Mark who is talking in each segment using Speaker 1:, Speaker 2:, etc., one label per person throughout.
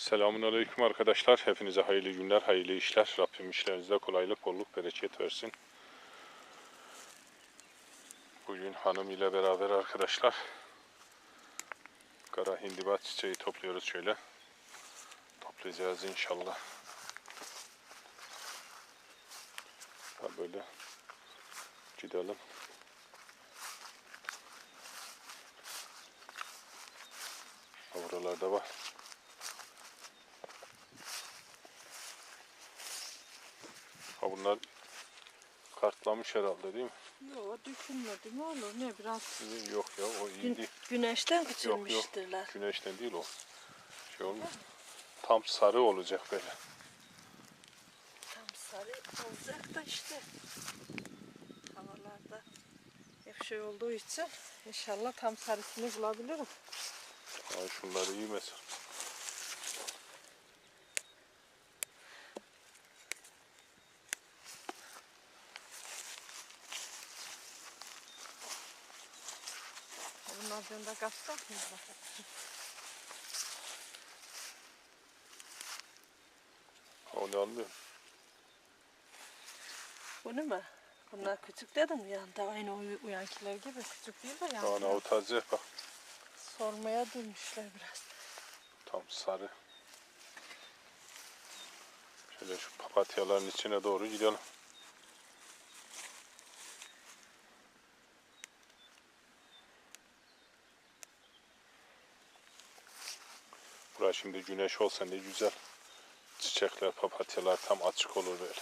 Speaker 1: Selamun Aleyküm arkadaşlar. Hepinize hayırlı günler, hayırlı işler. Rabbim işlerinizde kolaylık, bolluk, bereket versin. Bugün hanım ile beraber arkadaşlar kara hindibat çiçeği topluyoruz şöyle. Toplayacağız inşallah. Ha böyle gidelim. Ha, Buralarda var. Ha bunlar kartlamış herhalde değil mi?
Speaker 2: Yok düşünmedim olur ne biraz
Speaker 1: Yok ya o iyi
Speaker 2: gün,
Speaker 1: değil.
Speaker 2: güneşten
Speaker 1: Yok yok güneşten değil o. Şey olmuş. Tam sarı olacak böyle.
Speaker 2: Tam sarı olacak da işte havalarda hep şey olduğu için inşallah tam sarısını bulabilirim.
Speaker 1: Ay şunları iyi mesela.
Speaker 2: Adını da kapsak mı?
Speaker 1: O ne anlıyor?
Speaker 2: Bunu mu? Bunlar küçük dedim yanında aynı uy- uyankiler gibi küçük değil de yani.
Speaker 1: ne o taze bak.
Speaker 2: Sormaya durmuşlar biraz.
Speaker 1: Tam sarı. Şöyle şu papatyaların içine doğru gidelim. Burası şimdi güneş olsa ne güzel. Çiçekler, papatyalar tam açık olur böyle.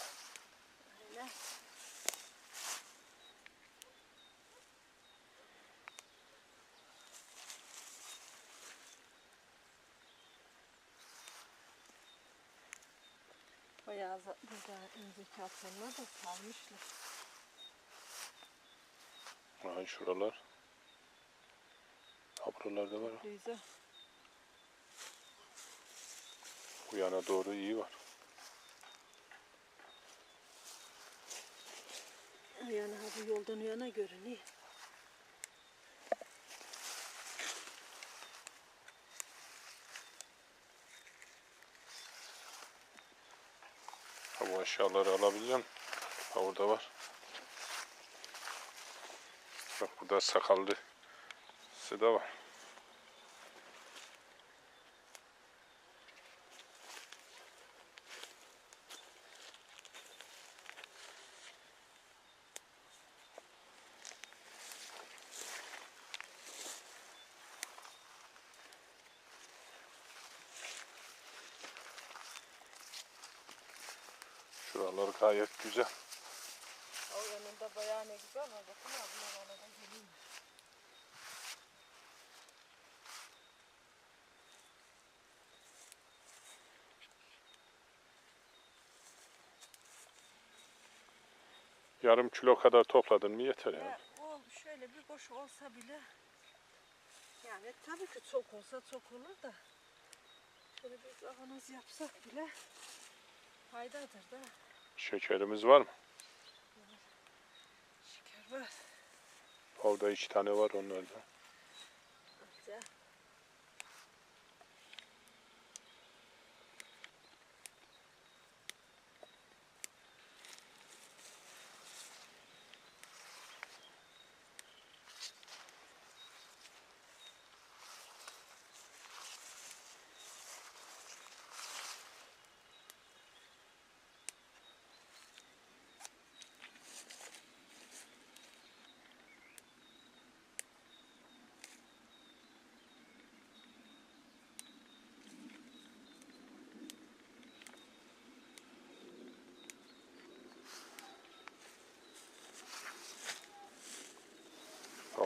Speaker 2: Öyle. Bayağı burada önceki atanlar da salmışlar.
Speaker 1: Aha şuralar. Ha buralarda var.
Speaker 2: Güzel.
Speaker 1: Bu yana doğru iyi var.
Speaker 2: Yani ha bu yoldan yana görünüyor.
Speaker 1: Ha bu aşağıları musun? Ha orada var. Bak burada sakallı sıda var. Şuralar gayet güzel.
Speaker 2: O yanında bayağı ne güzel var. Bakın abla bana da geleyim.
Speaker 1: Yarım kilo kadar topladın mı yeter yani.
Speaker 2: Ya, oldu şöyle bir boş olsa bile yani tabii ki çok olsa çok olur da şöyle bir kavanoz yapsak bile faydadır da
Speaker 1: Şekerimiz var mı?
Speaker 2: şeker var.
Speaker 1: Orada iki tane var onlardan.
Speaker 2: Güzel.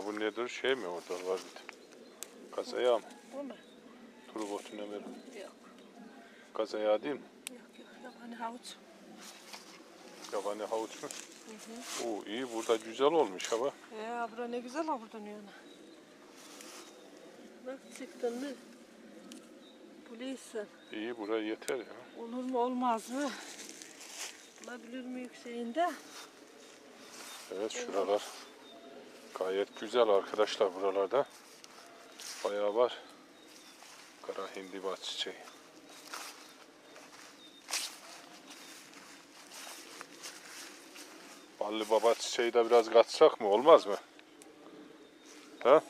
Speaker 1: Ha bu nedir? Şey mi orada var bir ayağı mı?
Speaker 2: Bu mu?
Speaker 1: Turbotu ne verir?
Speaker 2: Yok.
Speaker 1: Gaz ayağı değil mi?
Speaker 2: Yok yok yabani havuç.
Speaker 1: Yabani havuç mu?
Speaker 2: Hı hı.
Speaker 1: Oo iyi burada güzel olmuş ama.
Speaker 2: Ya bura ne güzel ha buradan yana. Bak çıktın mı? Buluysan.
Speaker 1: İyi buraya yeter ya.
Speaker 2: Olur mu olmaz mı? Bulabilir mi yükseğinde?
Speaker 1: Evet şuralar Gayet güzel arkadaşlar buralarda. Bayağı var. Kara hindibat çiçeği. Ballı baba çiçeği de biraz katsak mı? Olmaz mı? Ha?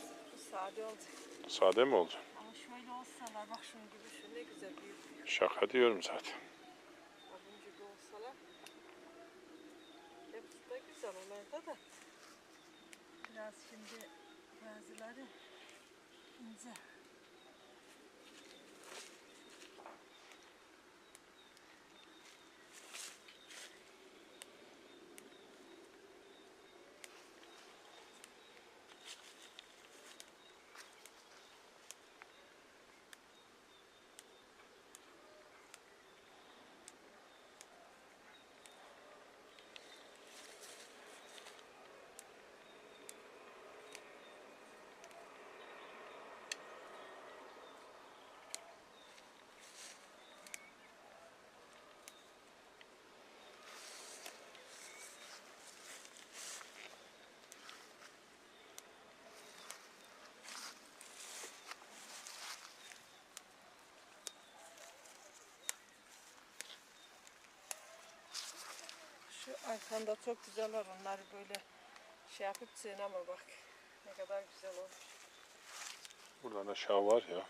Speaker 2: Sade olacak.
Speaker 1: Sade mi oldu?
Speaker 2: Ama şöyle olsalar bak şunun gibi şu ne güzel büyük.
Speaker 1: Şaka diyorum zaten.
Speaker 2: Onun gibi olsalar. Hepsi de güzel onlarda da. Biraz şimdi bazıları ince. Şu arkanda çok güzel var onları böyle şey yapıp ama bak. Ne kadar güzel olmuş.
Speaker 1: Buradan aşağı var ya.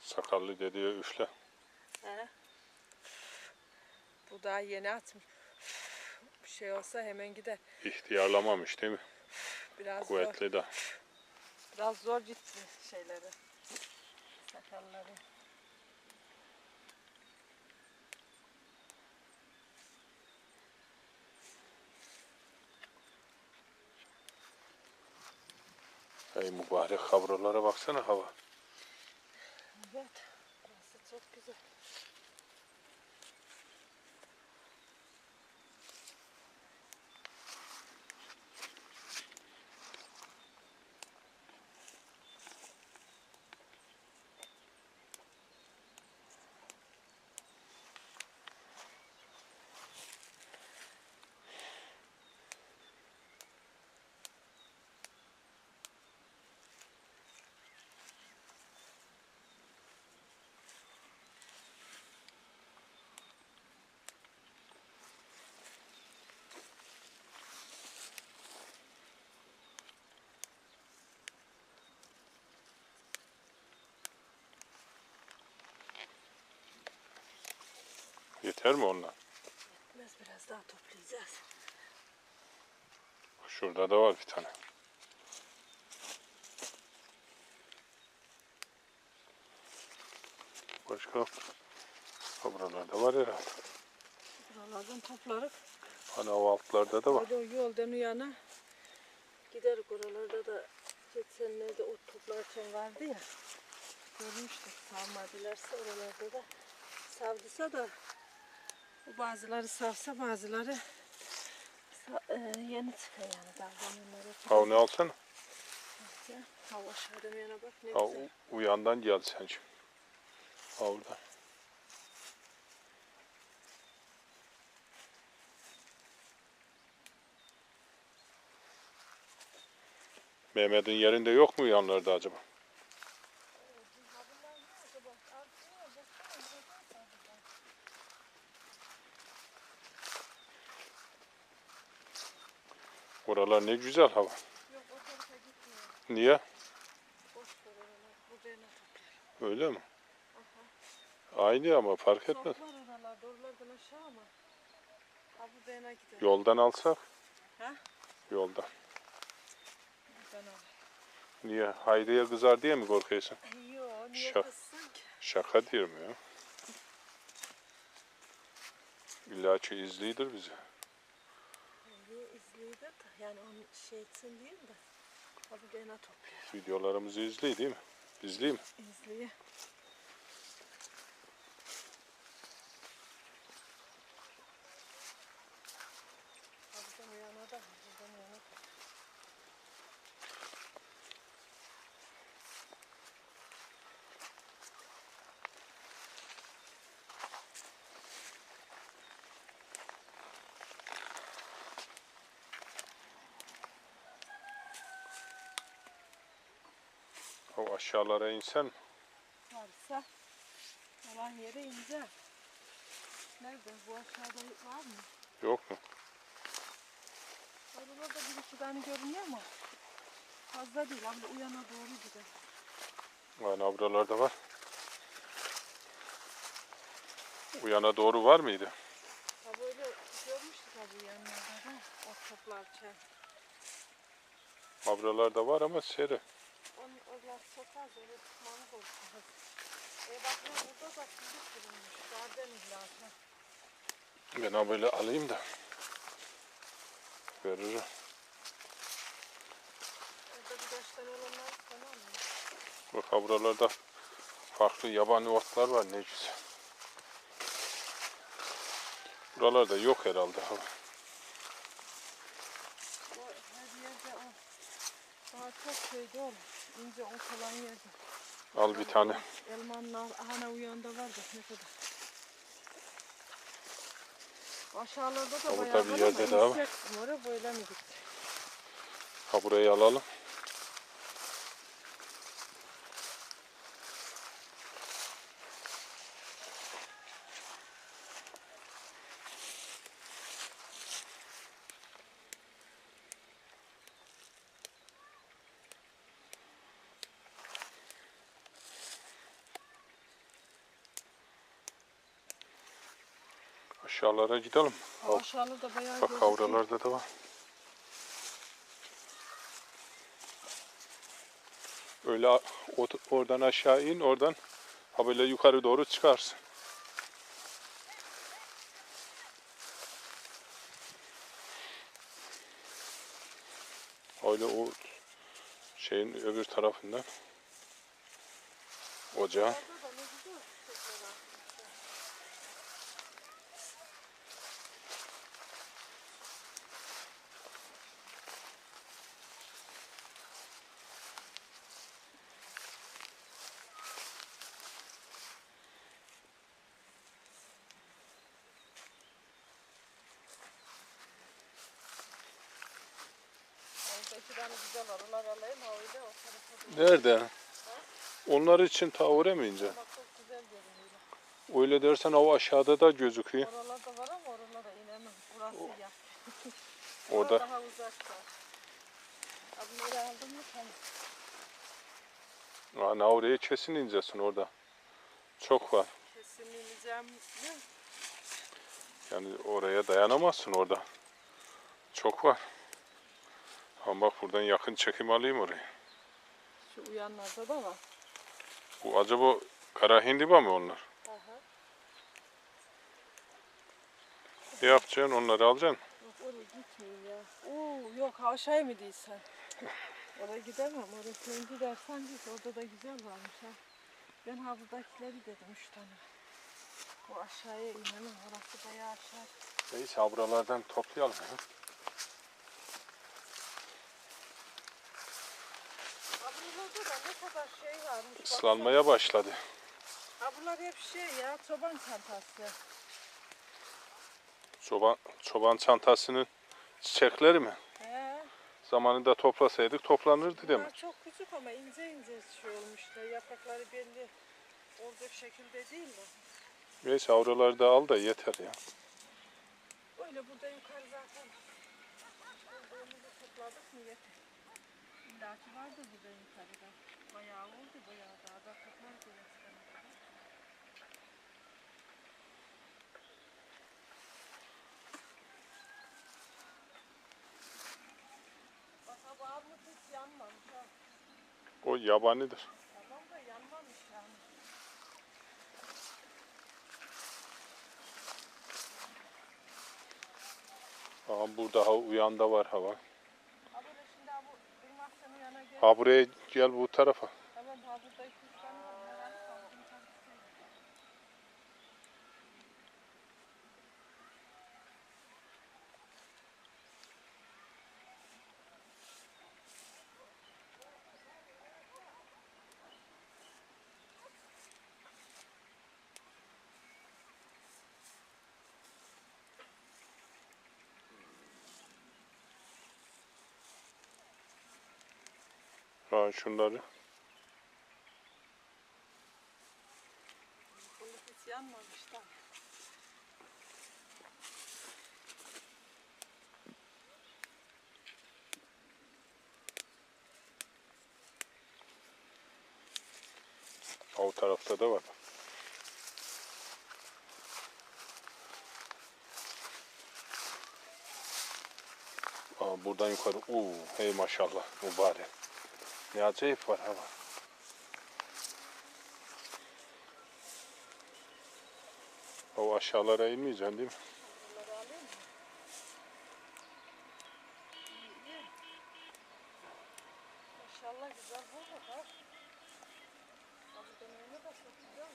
Speaker 1: Sakallı dediği üfle.
Speaker 2: He. Bu daha yeni atmış. Bir şey olsa hemen gider.
Speaker 1: İhtiyarlamamış değil mi?
Speaker 2: Biraz zor,
Speaker 1: Kuvvetli de.
Speaker 2: biraz zor gitti şeyleri. Sakalları.
Speaker 1: Ey mübarek havralara baksana hava.
Speaker 2: Evet. Burası çok güzel.
Speaker 1: Yeter mi onlar?
Speaker 2: Biraz biraz daha toplayacağız.
Speaker 1: Şurada da var bir tane. Başka? Buralarda var herhalde.
Speaker 2: Buralardan toplarız.
Speaker 1: Hani o altlarda da var.
Speaker 2: Hadi o yoldan o yana gider oralarda da geçenlerde ot toplarken vardı ya. Görmüştük savmadılarsa oralarda da savdıysa da bazıları savsa bazıları sa- e, yeni çıkıyor yani davrananlara.
Speaker 1: Ha onu alsana.
Speaker 2: Hava aşağıdan yana bak ne
Speaker 1: Ha,
Speaker 2: güzel.
Speaker 1: u- uyandan geldi sen şimdi. Ha orada. Mehmet'in yerinde yok mu uyanlarda acaba? Oralar ne güzel hava. Niye? Öyle mi? Aynı ama fark etmez. Yoldan alsak?
Speaker 2: Ha?
Speaker 1: Yoldan. Niye? Hayriye kızar diye mi korkuyorsun?
Speaker 2: Yok niye
Speaker 1: Şak-
Speaker 2: kızsın ki?
Speaker 1: Şaka diyorum ya. İlla ki izliyordur bizi.
Speaker 2: Yani onun şey etsin diyeyim de. Bu bana topluyor.
Speaker 1: Videolarımızı izliyor değil mi? İzleyeyim mi?
Speaker 2: İzliyor. Ha buradan o yana da. Buradan o yana da.
Speaker 1: O aşağılara insen
Speaker 2: Varsa olan yere ineceğim. Nerede? Bu aşağıda var mı?
Speaker 1: yok mu?
Speaker 2: Oralarda bir iki tane görünüyor ama fazla değil. Abla uyana doğru gider.
Speaker 1: Yani buralarda var. Uyana doğru var mıydı?
Speaker 2: Ha böyle görmüştük abi yanlarda da ot toplarken.
Speaker 1: Abralarda var ama seri.
Speaker 2: Onun onlar çok az öyle tutmanı olsun. E bak burada da çocuk durmuş. Garden illaki.
Speaker 1: Ben ha böyle alayım da. Görürüm.
Speaker 2: Orada birkaç tane olanlar tamam mı?
Speaker 1: Bak buralarda farklı yabani otlar var ne güzel. Buralarda yok herhalde. Ha.
Speaker 2: O her yerde o. Daha çok şeyde olur. İnce ot olan yerde.
Speaker 1: Al bir tane.
Speaker 2: Elmanın al- ahana uyanda var da ne kadar. Aşağılarda da
Speaker 1: Ama
Speaker 2: bayağı var
Speaker 1: yerde
Speaker 2: ama
Speaker 1: daha var.
Speaker 2: numara böyle mi gitti?
Speaker 1: Ha burayı alalım. Aşağılara gidelim.
Speaker 2: O aşağılarda bayağı
Speaker 1: Bak
Speaker 2: gözüküyor.
Speaker 1: havralarda da var. Öyle oradan aşağı in, oradan ha böyle yukarı doğru çıkarsın. Öyle o şeyin öbür tarafından ocağı.
Speaker 2: İki tane güzel var. Onlar alayım ha o tarafa.
Speaker 1: Nerede? Onlar için ta oraya mı ince?
Speaker 2: Bak çok güzel görünüyor.
Speaker 1: Öyle dersen o aşağıda da gözüküyor.
Speaker 2: Oralarda var ama oralara inemem. Burası ya.
Speaker 1: Orada
Speaker 2: Daha uzakta. Abi nereye aldın mı sen?
Speaker 1: Ana oraya kesin incesin orada. Çok var.
Speaker 2: Kesin ineceğim.
Speaker 1: Yani oraya dayanamazsın orada. Çok var. Ama bak buradan yakın çekim alayım oraya.
Speaker 2: Şu uyanlarda da var.
Speaker 1: Bu acaba kara hindiba mı onlar?
Speaker 2: Aha.
Speaker 1: Ne yapacaksın onları alacaksın.
Speaker 2: Yok oraya gitmeyeyim ya. Oo yok aşağıya mı değilsen? Oraya gidemem. Oraya sen gidersen git. Orada da güzel varmış ha. Ben ha buradakileri dedim üç tane. Bu aşağıya inemem. Orası bayağı aşağı.
Speaker 1: Neyse buralardan toplayalım. ya.
Speaker 2: Ha buralarda da ne kadar şey varmış.
Speaker 1: Islanmaya başladı.
Speaker 2: Ha bunlar hep şey ya çoban çantası.
Speaker 1: Çoban, çoban çantasının çiçekleri mi?
Speaker 2: He.
Speaker 1: Zamanında toplasaydık toplanırdı
Speaker 2: Bunlar
Speaker 1: demek.
Speaker 2: çok küçük ama ince ince şey olmuşlar. Yaprakları belli olacak şekilde değil de.
Speaker 1: Neyse oraları da al da yeter ya.
Speaker 2: Böyle burada yukarı zaten bulduğumuzu topladık mı yeter. İlla ki vardı burada yukarıda. Bayağı oldu bayağı daha da toplar diye. Bak bu armut hiç yanmamış ha.
Speaker 1: O yabanidir.
Speaker 2: Tamam da yanmamış yani.
Speaker 1: Aha burada ha uyanda var hava.
Speaker 2: Ha böyle şimdi ha bu ırmak senin yana gel.
Speaker 1: Ha buraya gel bu tarafa.
Speaker 2: Tamam ha Kaan şunları. Bunu hiç yanmamış
Speaker 1: da. O tarafta da var. Aa, buradan yukarı. Uuu, hey maşallah mübarek. Ne acayip var hava. O aşağılara inmeyeceksin değil mi?
Speaker 2: Bunları alayım mı? İyi, iyi. Maşallah güzel buldu ha. Abi deneyimi de çok güzel.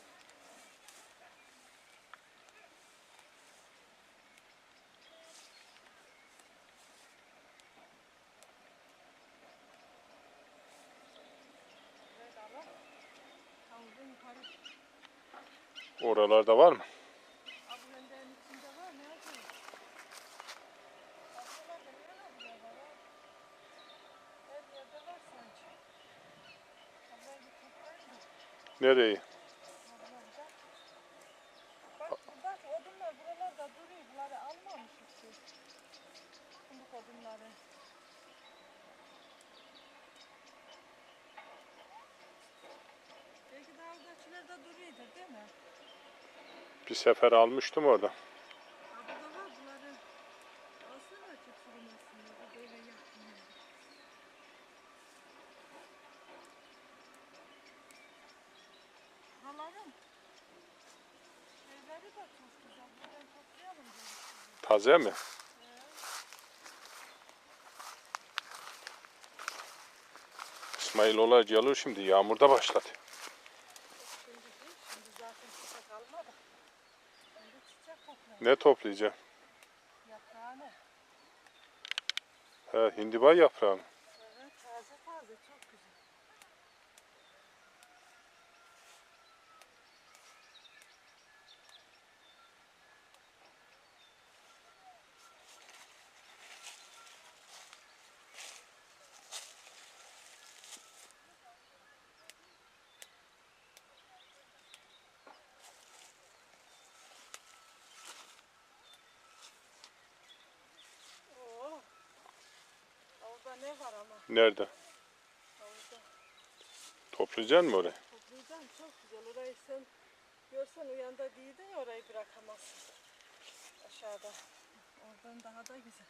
Speaker 2: Evet Allah. Havuzun yukarı.
Speaker 1: Oralarda var mı?
Speaker 2: Abi rendenin içinde var ne yapayım? Aslında da ne var ya var? Her yerde var sanki. Ablayı bir toplayayım da.
Speaker 1: Nereyi?
Speaker 2: Ablamda. Bak buradaki odunlar buralarda duruyor. Bunları almamışız biz. Fındık odunları. Belki daha oradakiler de duruyordur değil mi?
Speaker 1: Bir sefer almıştım orada.
Speaker 2: Ha burada var bunları. Alsana çok sürmesin. Bu böyle yakın. Halarım. Şeyleri de çok güzel. Buradan toplayalım dedik.
Speaker 1: Taze mi? İsmail ola geliyor şimdi. Yağmur da başladı.
Speaker 2: Şimdi değil. Şimdi zaten çiçek almadı. Şimdi çiçek toplayalım.
Speaker 1: Ne toplayacağım?
Speaker 2: Yaprağını.
Speaker 1: He, hindiba yaprağı mı?
Speaker 2: Var ama?
Speaker 1: Nerede?
Speaker 2: Orada.
Speaker 1: Toplayacaksın mı orayı?
Speaker 2: Toplayacağım çok güzel. Orayı sen görsen uyanda değildin ya orayı bırakamazsın. Aşağıda. Oradan daha da güzel.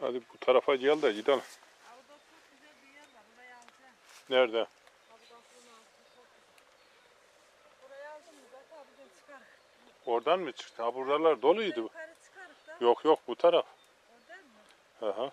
Speaker 1: Hadi bu tarafa gel de gidelim. Nerede? Oradan mı çıktı? Ha buralar doluydu. Yok yok bu taraf.
Speaker 2: oradan mı?
Speaker 1: Hı hı.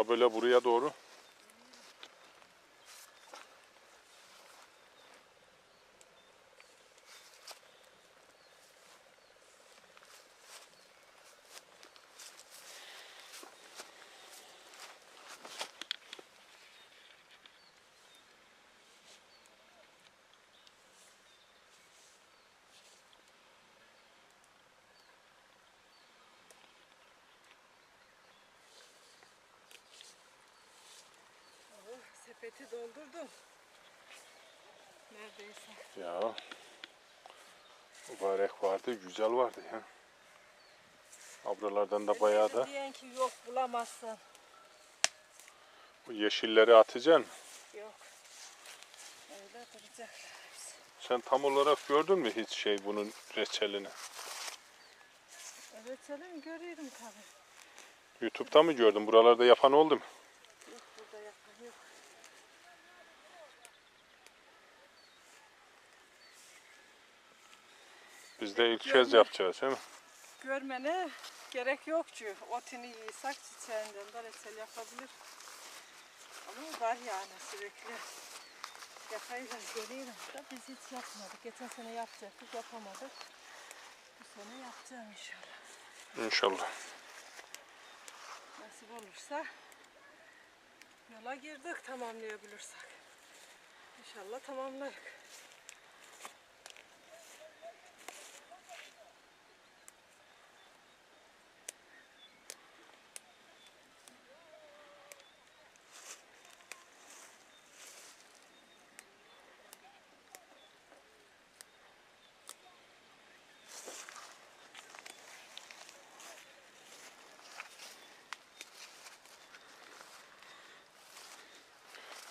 Speaker 1: Ha böyle buraya doğru.
Speaker 2: Sepeti doldurdum. Neredeyse.
Speaker 1: Ya. Mübarek vardı, güzel vardı ya. Abralardan da bayağı da.
Speaker 2: Diyen ki yok bulamazsın.
Speaker 1: Bu yeşilleri atacaksın.
Speaker 2: Yok. Öyle duracaklar.
Speaker 1: Sen tam olarak gördün mü hiç şey bunun reçelini?
Speaker 2: Selim görüyorum tabii.
Speaker 1: YouTube'da mı gördün? Buralarda yapan oldu mu?
Speaker 2: Yok burada yapan yok.
Speaker 1: Biz de ilk kez yapacağız değil mi?
Speaker 2: Görmene gerek yok çünkü otini yiysek çiçeğinden de reçel yapabilir. Ama var yani sürekli yapayım görüyorum da biz hiç yapmadık. Geçen sene yapacaktık yapamadık. Bu sene yapacağım inşallah.
Speaker 1: İnşallah.
Speaker 2: Nasip olursa yola girdik tamamlayabilirsek. İnşallah tamamlarız.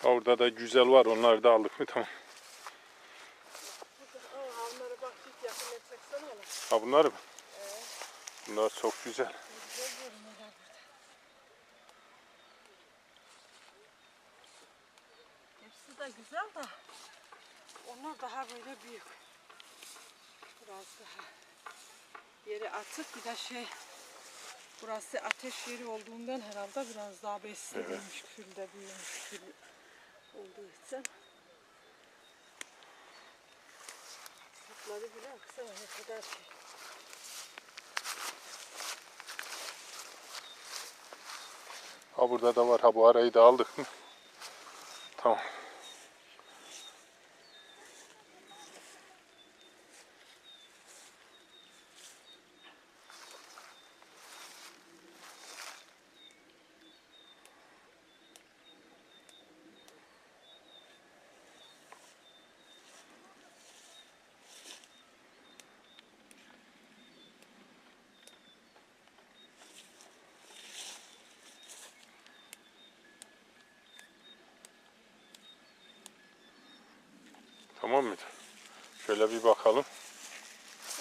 Speaker 1: Orada da güzel var. Onları da aldık mı? Tamam. Ha bunlar mı? Bunlar çok güzel.
Speaker 2: Hepsi de güzel de onlar daha böyle büyük. Biraz daha yeri açık bir de şey burası ateş yeri olduğundan herhalde biraz daha beslenilmiş külde büyümüş kül olduğu için. Sapları bile baksana ne kadar şey.
Speaker 1: Ha burada da var. Ha bu arayı da aldık mı? Tamam mıydı? Şöyle bir bakalım.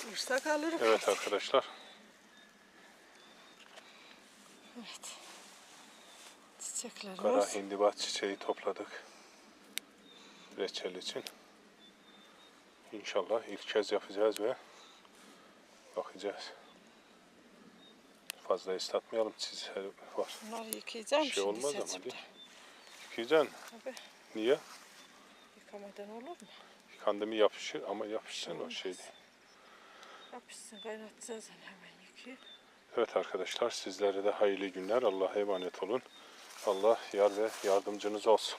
Speaker 2: Olursak alırım.
Speaker 1: Evet arkadaşlar.
Speaker 2: Evet. Çiçeklerimiz.
Speaker 1: Kara hindibat çiçeği topladık. Reçel için. İnşallah ilk kez yapacağız ve bakacağız. Fazla ıslatmayalım. Çizer var.
Speaker 2: Bunları yıkayacağım
Speaker 1: şey
Speaker 2: şimdi
Speaker 1: olmaz ama değil.
Speaker 2: de.
Speaker 1: Yıkayacaksın.
Speaker 2: Tabii
Speaker 1: Niye?
Speaker 2: yıkamadan olur mu?
Speaker 1: Yıkandı mı yapışır ama yapışsın o
Speaker 2: Olmaz.
Speaker 1: şey değil.
Speaker 2: Yapışsın kaynatacağız hemen yıkayıp.
Speaker 1: Evet arkadaşlar sizlere de hayırlı günler. Allah'a emanet olun. Allah yar ve yardımcınız olsun.